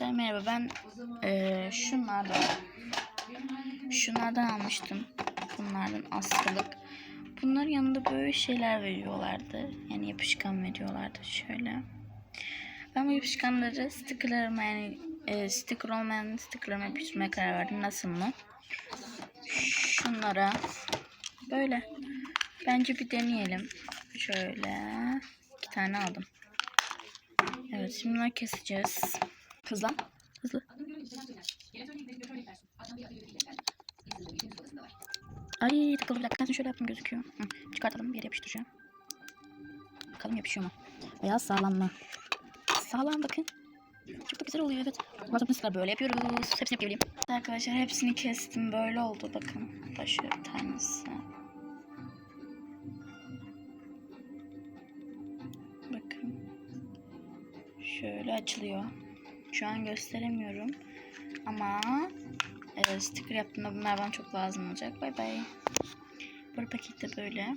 Arkadaşlar merhaba. Ben eee şunlardan şunlardan almıştım. Bunlardan askılık. Bunların yanında böyle şeyler veriyorlardı. Yani yapışkan veriyorlardı. Şöyle. Ben bu yapışkanları stickerlarıma yani e, sticker olmayan stickerlarıma yapıştırmaya karar verdim. Nasıl mı? Şunlara. Böyle. Bence bir deneyelim. Şöyle. İki tane aldım. Evet şimdi bunları keseceğiz. Hızlı. Hızlı. Ay takıldı bir dakika. Ben şöyle yaptım gözüküyor. Hı, çıkartalım bir yere yapıştıracağım. Bakalım yapışıyor mu? Beyaz sağlam mı? Sağlam bakın. Çok da güzel oluyor evet. Bazen mesela böyle yapıyoruz. Hepsini yapayım. Arkadaşlar hepsini kestim. Böyle oldu bakın. Başı bir tanesi. Bakın. Şöyle açılıyor. Şu an gösteremiyorum. Ama e, sticker yaptığımda bunlar bana çok lazım olacak. Bay bay. Bu paket de böyle.